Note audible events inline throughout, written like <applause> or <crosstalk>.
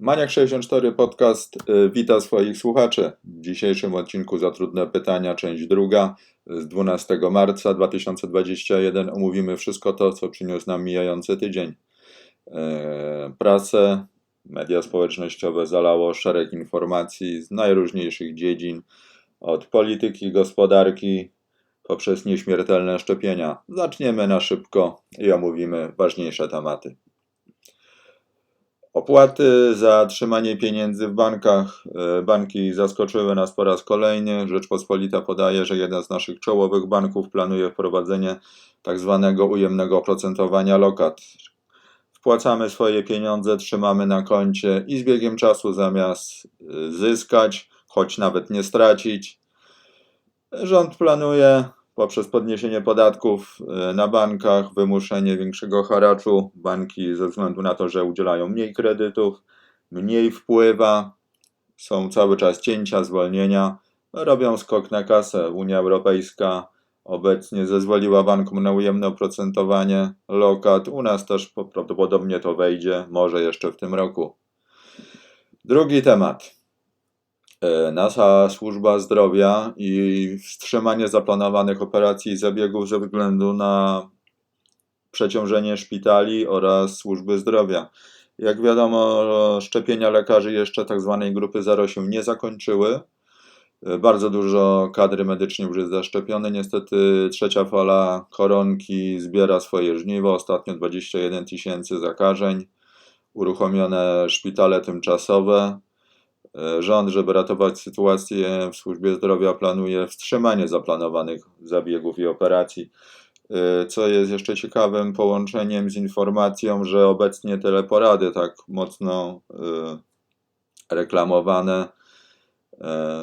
Maniak64 Podcast y, wita swoich słuchaczy. W dzisiejszym odcinku za trudne pytania, część druga z 12 marca 2021 omówimy wszystko to, co przyniósł nam mijający tydzień. E, Prasę, media społecznościowe zalało szereg informacji z najróżniejszych dziedzin, od polityki, gospodarki, poprzez nieśmiertelne szczepienia. Zaczniemy na szybko i omówimy ważniejsze tematy. Opłaty za trzymanie pieniędzy w bankach. E, Banki zaskoczyły nas po raz kolejny. Rzeczpospolita podaje, że jeden z naszych czołowych banków planuje wprowadzenie tak zwanego ujemnego oprocentowania lokat. Wpłacamy swoje pieniądze, trzymamy na koncie i z biegiem czasu zamiast e, zyskać, choć nawet nie stracić, rząd planuje poprzez podniesienie podatków e, na bankach, wymuszenie większego haraczu. Banki ze względu na to, że udzielają mniej kredytów, mniej wpływa, są cały czas cięcia, zwolnienia, robią skok na kasę. Unia Europejska obecnie zezwoliła bankom na ujemne oprocentowanie lokat. U nas też prawdopodobnie to wejdzie, może jeszcze w tym roku. Drugi temat. E, Nasza służba zdrowia i wstrzymanie zaplanowanych operacji i zabiegów ze względu na przeciążenie szpitali oraz służby zdrowia. Jak wiadomo, szczepienia lekarzy jeszcze tak zwanej grupy 0 się nie zakończyły. E, Bardzo dużo kadry medycznej już jest zaszczepione. Niestety trzecia fala koronki zbiera swoje żniwo. Ostatnio 21 tysięcy zakażeń, uruchomione szpitale tymczasowe. E, Rząd, żeby ratować sytuację w służbie zdrowia, planuje wstrzymanie zaplanowanych zabiegów i operacji. E, Co jest jeszcze ciekawym połączeniem z informacją, że obecnie teleporady, tak mocno e, reklamowane,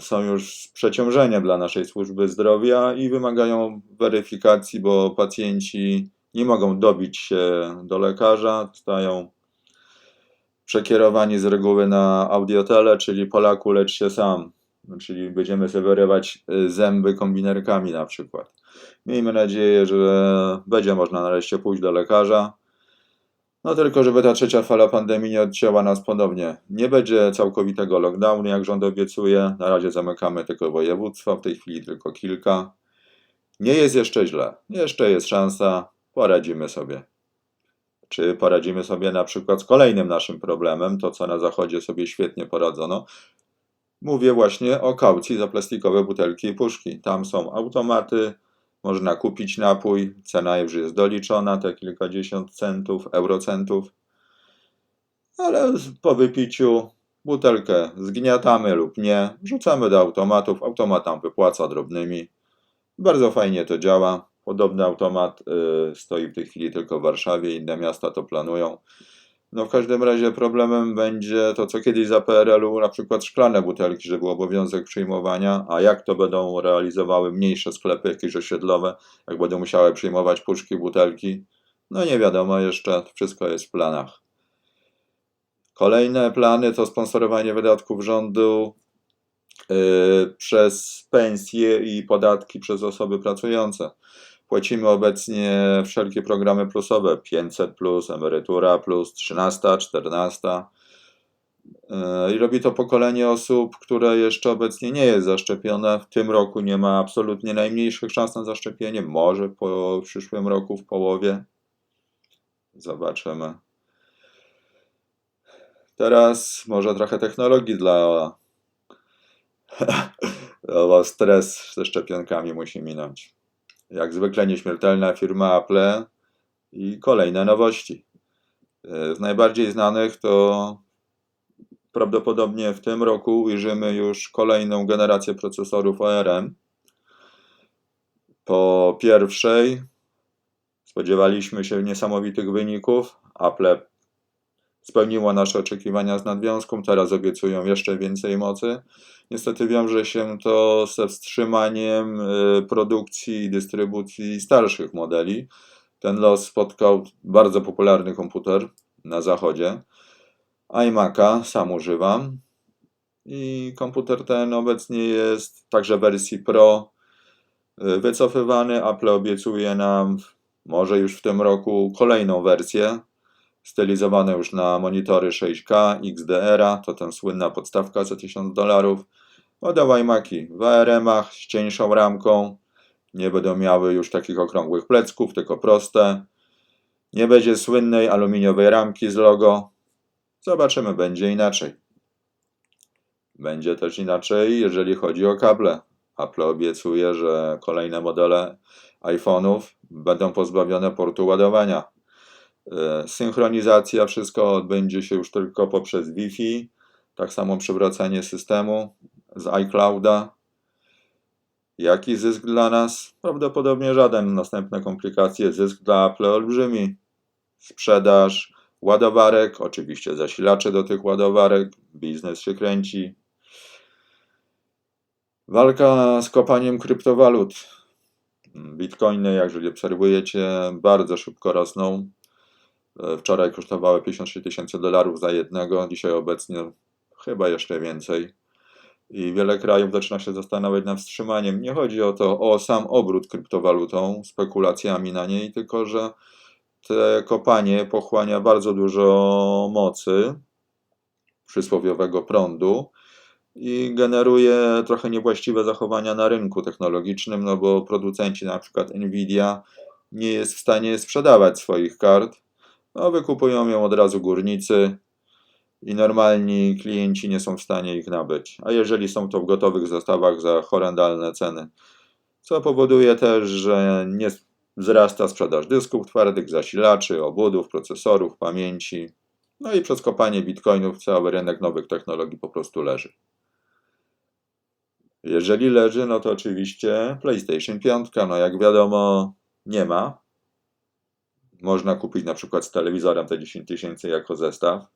są już przeciążeniem dla naszej służby zdrowia i wymagają weryfikacji, bo pacjenci nie mogą dobić się do lekarza, zostają przekierowani z reguły na audiotele, czyli Polaku lecz się sam, czyli będziemy sobie wyrywać y, zęby kombinerkami na przykład. Miejmy nadzieję, że będzie można nareszcie pójść do lekarza. No tylko, żeby ta trzecia fala pandemii nie odcięła nas ponownie. Nie będzie całkowitego lockdownu, jak rząd obiecuje. Na razie zamykamy tylko województwa, w tej chwili tylko kilka. Nie jest jeszcze źle. Jeszcze jest szansa. Poradzimy sobie. Czy poradzimy sobie na przykład z kolejnym naszym problemem, to co na zachodzie sobie świetnie poradzono. Mówię właśnie o kaucji za plastikowe butelki i puszki. Tam są automaty, można kupić napój, cena już jest doliczona, te kilkadziesiąt centów, eurocentów, ale po wypiciu butelkę zgniatamy lub nie, wrzucamy do automatów, automat nam wypłaca drobnymi. Bardzo fajnie to działa. Podobny automat y, stoi w tej chwili tylko w Warszawie, inne miasta to planują. No w każdym razie problemem będzie to, co kiedyś za PRL-u, na przykład szklane butelki, że był obowiązek przyjmowania, a jak to będą realizowały mniejsze sklepy jakieś osiedlowe, jak będą musiały przyjmować puszki, butelki, no nie wiadomo jeszcze, wszystko jest w planach. Kolejne plany to sponsorowanie wydatków rządu y, przez pensje i podatki przez osoby pracujące. Płacimy obecnie wszelkie programy plusowe 500, plus, emerytura, plus 13, 14. Yy, I robi to pokolenie osób, które jeszcze obecnie nie jest zaszczepione. W tym roku nie ma absolutnie najmniejszych szans na zaszczepienie. Może po przyszłym roku w połowie. Zobaczymy. Teraz może trochę technologii dla. <laughs> Bo stres ze szczepionkami musi minąć. Jak zwykle nieśmiertelna firma Apple i kolejne nowości. E, Z najbardziej znanych to prawdopodobnie w tym roku ujrzymy już kolejną generację procesorów ARM. Po pierwszej spodziewaliśmy się niesamowitych wyników. Apple spełniło nasze oczekiwania z nadwiązką, teraz obiecują jeszcze więcej mocy. Niestety wiąże się to ze wstrzymaniem y, produkcji i dystrybucji starszych modeli. Ten los spotkał bardzo popularny komputer na zachodzie. iMac'a sam używam i komputer ten obecnie jest także w wersji Pro y, wycofywany. Apple obiecuje nam może już w tym roku kolejną wersję stylizowane już na monitory 6K, XDR, to ten słynna podstawka za 1000 dolarów. Ładowaj maki w ARM-ach z cieńszą ramką. Nie będą miały już takich okrągłych plecków, tylko proste. Nie będzie słynnej aluminiowej ramki z logo. Zobaczymy, będzie inaczej. Będzie też inaczej, jeżeli chodzi o kable. Apple obiecuje, że kolejne modele iPhone'ów będą pozbawione portu ładowania. E, Synchronizacja, wszystko odbędzie się już tylko poprzez Wi-Fi. Tak samo przywracanie systemu z iClouda. Jaki zysk dla nas? Prawdopodobnie żaden. Następne komplikacje, zysk dla Apple olbrzymi. Sprzedaż ładowarek, oczywiście zasilacze do tych ładowarek, biznes się kręci. Walka z kopaniem kryptowalut. Bitcoiny, jak jeżeli obserwujecie, bardzo szybko rosną. E, Wczoraj kosztowały 53 tysięcy dolarów za jednego, dzisiaj obecnie chyba jeszcze więcej. I wiele krajów zaczyna się zastanawiać nad wstrzymaniem. Nie chodzi o to, o sam obrót kryptowalutą, spekulacjami na niej, tylko że te kopanie pochłania bardzo dużo mocy, przysłowiowego prądu i generuje trochę niewłaściwe zachowania na rynku technologicznym, no bo producenci, na przykład Nvidia, nie jest w stanie sprzedawać swoich kart. No, wykupują ją od razu górnicy i normalni klienci nie są w stanie ich nabyć. A jeżeli są to w gotowych zestawach za horrendalne ceny, co powoduje też, że nie wzrasta sprzedaż dysków twardych, zasilaczy, obudów, procesorów, pamięci. No i przez kopanie bitcoinów cały rynek nowych technologii po prostu leży. Jeżeli leży, no to oczywiście PlayStation 5, no jak wiadomo, nie ma. Można kupić na przykład z telewizorem te 10 tysięcy jako zestaw.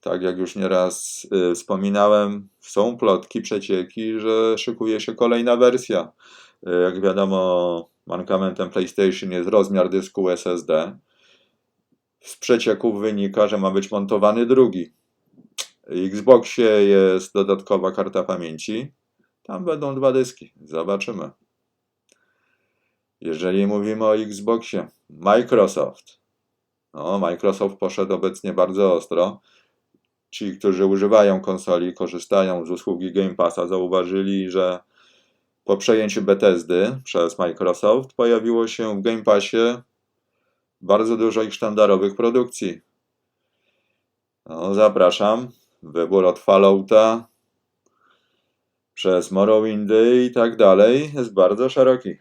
Tak jak już nieraz y, wspominałem, są plotki, przecieki, że szykuje się kolejna wersja. Y, jak wiadomo, mankamentem PlayStation jest rozmiar dysku SSD. Z przecieków wynika, że ma być montowany drugi. Xboxie jest dodatkowa karta pamięci. Tam będą dwa dyski. Zobaczymy. Jeżeli mówimy o Xboxie, Microsoft. No, Microsoft poszedł obecnie bardzo ostro. Ci, którzy używają konsoli, korzystają z usługi Game Passa, zauważyli, że po przejęciu Bethesdy przez Microsoft pojawiło się w Game Passie bardzo dużo ich sztandarowych produkcji. No, zapraszam. Wybór od Fallouta przez Morrowindy i tak dalej jest bardzo szeroki.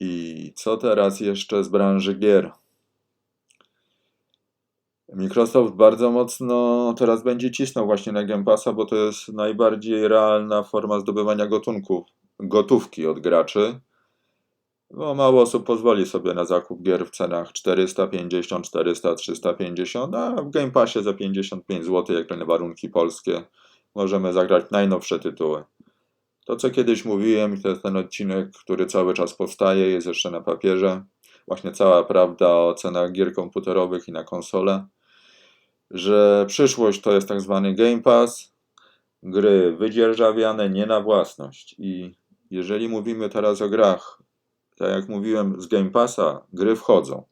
I co teraz jeszcze z branży gier? Microsoft bardzo mocno teraz będzie cisnął właśnie na Game Passa, bo to jest najbardziej realna forma zdobywania gotunków, gotówki od graczy. Bo mało osób pozwoli sobie na zakup gier w cenach 450, 400, 350, a w Game Passie za 55 zł, jak na warunki polskie, możemy zagrać najnowsze tytuły. To, co kiedyś mówiłem, to jest ten odcinek, który cały czas powstaje, jest jeszcze na papierze. Właśnie cała prawda o cenach gier komputerowych i na konsole. Że przyszłość to jest tak zwany Game Pass, gry wydzierżawiane nie na własność. I jeżeli mówimy teraz o grach, tak jak mówiłem, z Game Passa gry wchodzą,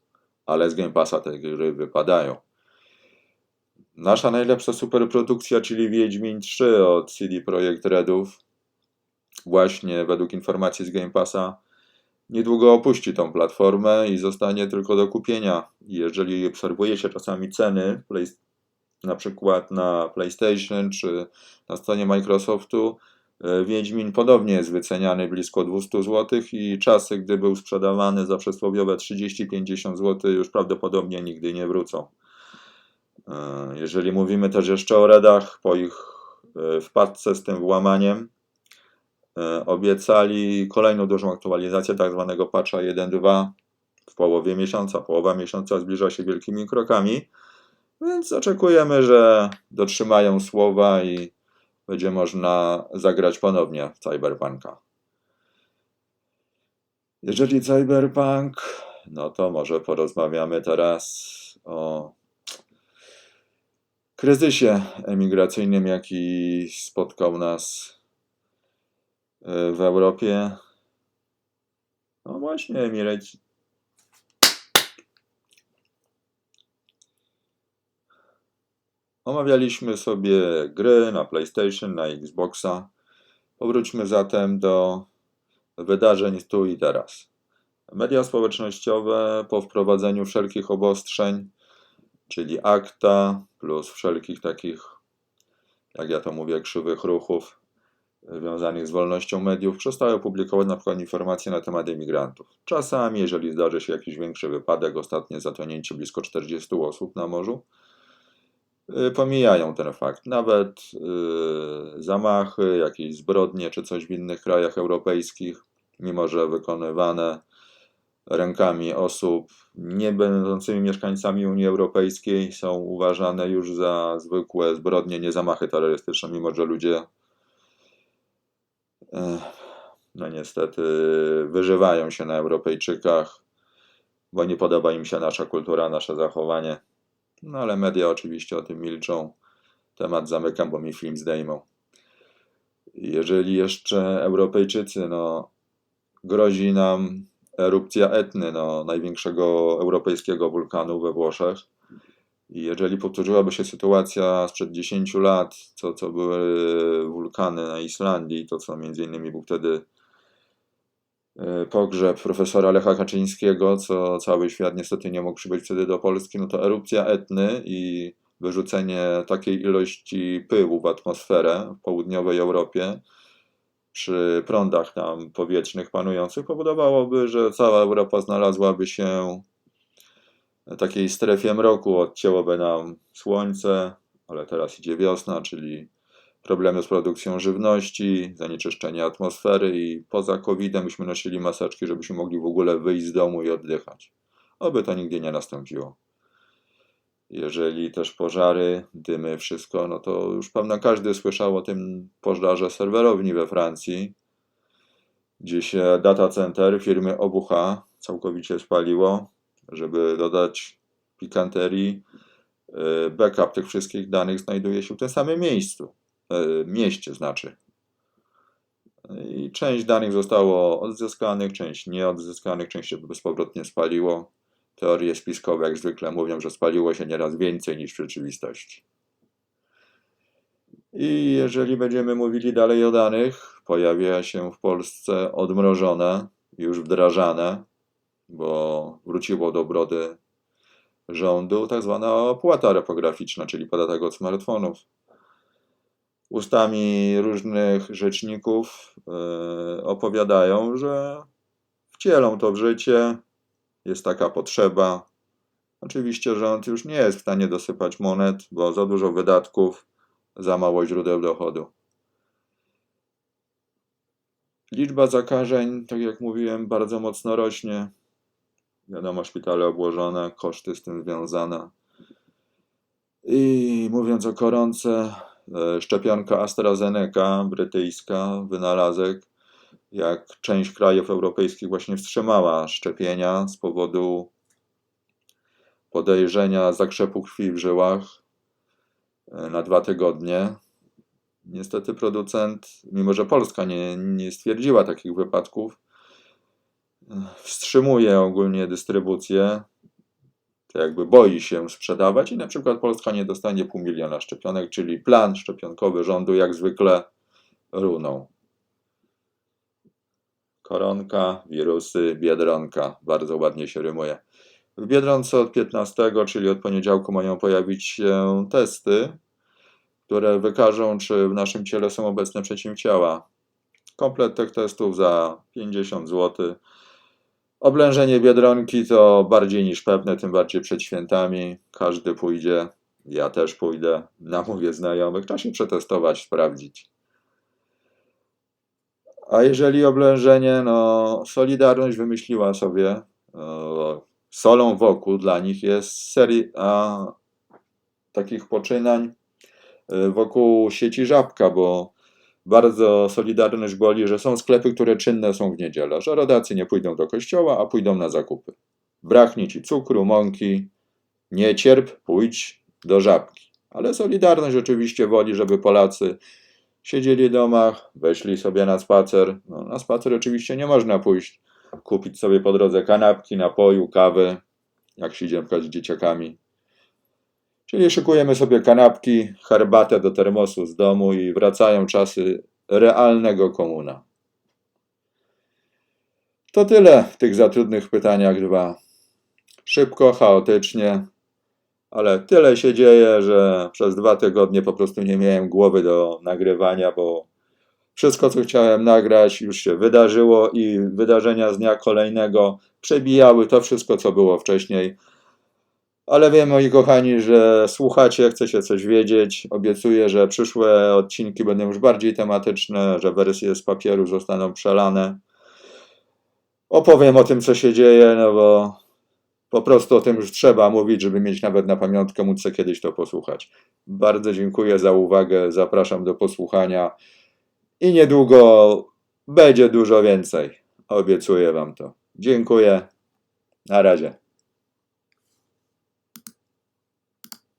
ale z Game Passa te gry wypadają. Nasza najlepsza superprodukcja, czyli Wiedźmin 3 od CD Projekt Redów, właśnie według informacji z Game Passa, niedługo opuści tą platformę i zostanie tylko do kupienia. Jeżeli obserwujecie czasami ceny, na przykład na PlayStation czy na stronie Microsoftu, e, Wiedźmin podobnie jest wyceniany blisko 200 zł i czasy, gdy był sprzedawany za przysłowiowe 30-50 zł, już prawdopodobnie nigdy nie wrócą. E, Jeżeli mówimy też jeszcze o Redach, po ich e, wpadce z tym włamaniem, obiecali kolejną dużą aktualizację tak zwanego patcha 1.2 w połowie miesiąca. Połowa miesiąca zbliża się wielkimi krokami, więc oczekujemy, że dotrzymają słowa i będzie można zagrać ponownie w Cyberpunka. Jeżeli Cyberpunk, no to może porozmawiamy teraz o kryzysie emigracyjnym, jaki spotkał nas e, E, w Europie. No właśnie, Emirates. Omawialiśmy sobie gry na PlayStation, na Xboxa. Powróćmy zatem do wydarzeń tu i teraz. Media społecznościowe po wprowadzeniu wszelkich obostrzeń, czyli akta, plus wszelkich takich, jak ja to mówię, krzywych ruchów, związanych z wolnością mediów, przestały publikować na przykład informacje na temat imigrantów. Czasami, jeżeli zdarzy się jakiś większy wypadek, ostatnie zatonięcie blisko 40 osób na morzu, y, pomijają ten fakt. Nawet y, zamachy, jakieś zbrodnie czy coś w innych krajach europejskich, mimo że wykonywane rękami osób nie będącymi mieszkańcami Unii Europejskiej są uważane już za zwykłe zbrodnie, nie zamachy terrorystyczne, mimo że ludzie no niestety wyżywają się na Europejczykach, bo nie podoba im się nasza kultura, nasze zachowanie. No ale media oczywiście o tym milczą. Temat zamykam, bo mi film zdejmą. Jeżeli jeszcze Europejczycy, no grozi nam erupcja Etny, no, największego europejskiego wulkanu we Włoszech. I jeżeli powtórzyłaby się sytuacja sprzed 10 lat, co, co były wulkany na Islandii, to co między innymi był wtedy e, pogrzeb profesora Lecha Kaczyńskiego, co cały świat niestety nie mógł przybyć wtedy do Polski, no to erupcja Etny i wyrzucenie takiej ilości pyłu w atmosferę w południowej Europie przy prądach tam powietrznych panujących powodowałoby, że cała Europa znalazłaby się takiej strefie mroku, odcięłoby nam słońce, ale teraz idzie wiosna, czyli problemy z produkcją żywności, zanieczyszczenie atmosfery i poza COVID-em byśmy nosili maseczki, żebyśmy mogli w ogóle wyjść z domu i oddychać. Oby to nigdy nie nastąpiło. Jeżeli też pożary, dymy, wszystko, no to już pewno każdy słyszał o tym pożarze serwerowni we Francji, gdzie się data center firmy OWH całkowicie spaliło, żeby dodać pikanterii. e, Backup tych wszystkich danych znajduje się w tym samym miejscu, e, mieście znaczy. I część danych zostało odzyskanych, część nieodzyskanych, część się bezpowrotnie spaliło. Teorie spiskowe, jak zwykle, mówią, że spaliło się nieraz więcej niż w rzeczywistości. I jeżeli będziemy mówili dalej o danych, pojawia się w Polsce odmrożone, już wdrażane, bo wróciło do obrody rządu tak zwana opłata repograficzna, czyli podatek od smartfonów. Ustami różnych rzeczników yy, opowiadają, że wcielą to w życie, jest taka potrzeba. Oczywiście rząd już nie jest w stanie dosypać monet, bo za dużo wydatków, za mało źródeł dochodu. Liczba zakażeń, tak jak mówiłem, bardzo mocno rośnie. Wiadomo, szpitale obłożone, koszty z tym związane. I mówiąc o koronce, e, szczepionka AstraZeneca, brytyjska, wynalazek, jak część krajów europejskich właśnie wstrzymała szczepienia z powodu podejrzenia zakrzepu krwi w żyłach e, na dwa tygodnie. Niestety producent, mimo że Polska nie, nie stwierdziła takich wypadków, wstrzymuje ogólnie dystrybucję, to jakby boi się sprzedawać i na przykład Polska nie dostanie pół miliona szczepionek, czyli plan szczepionkowy rządu jak zwykle runął. Koronka, wirusy, biedronka. Bardzo ładnie się rymuje. W Biedronce od 15, czyli od poniedziałku mają pojawić się testy, które wykażą, czy w naszym ciele są obecne przeciwciała. Komplet tych testów za 50 zł. Oblężenie Biedronki to bardziej niż pewne, tym bardziej przed świętami. Każdy pójdzie, ja też pójdę, namówię znajomych. Trzeba się przetestować, sprawdzić. A jeżeli oblężenie, no Solidarność wymyśliła sobie, e, solą wokół dla nich jest seria takich poczynań e, wokół sieci Żabka, bo bardzo Solidarność boli, że są sklepy, które czynne są w niedzielę, że rodacy nie pójdą do kościoła, a pójdą na zakupy. Braknie ci cukru, mąki, nie cierp, pójdź do Żabki. Ale Solidarność oczywiście woli, żeby Polacy Siedzieli w domach, weszli sobie na spacer. No, na spacer oczywiście nie można pójść, kupić sobie po drodze kanapki, napoju, kawy, jak się idzie na z dzieciakami. Czyli szykujemy sobie kanapki, herbatę do termosu z domu i wracają czasy realnego komuna. To tyle w tych zatrudnych pytaniach dwa. Szybko, chaotycznie, ale tyle się dzieje, że przez dwa tygodnie po prostu nie miałem głowy do nagrywania, bo wszystko, co chciałem nagrać, już się wydarzyło i wydarzenia z dnia kolejnego przebijały to wszystko, co było wcześniej. Ale wiem, moi kochani, że słuchacie, chcecie coś wiedzieć. Obiecuję, że przyszłe odcinki będą już bardziej tematyczne, że wersje z papieru zostaną przelane. Opowiem o tym, co się dzieje, no bo po prostu o tym już trzeba mówić, żeby mieć nawet na pamiątkę, móc sobie kiedyś to posłuchać. Bardzo dziękuję za uwagę, zapraszam do posłuchania i niedługo będzie dużo więcej. Obiecuję Wam to. Dziękuję. Na razie.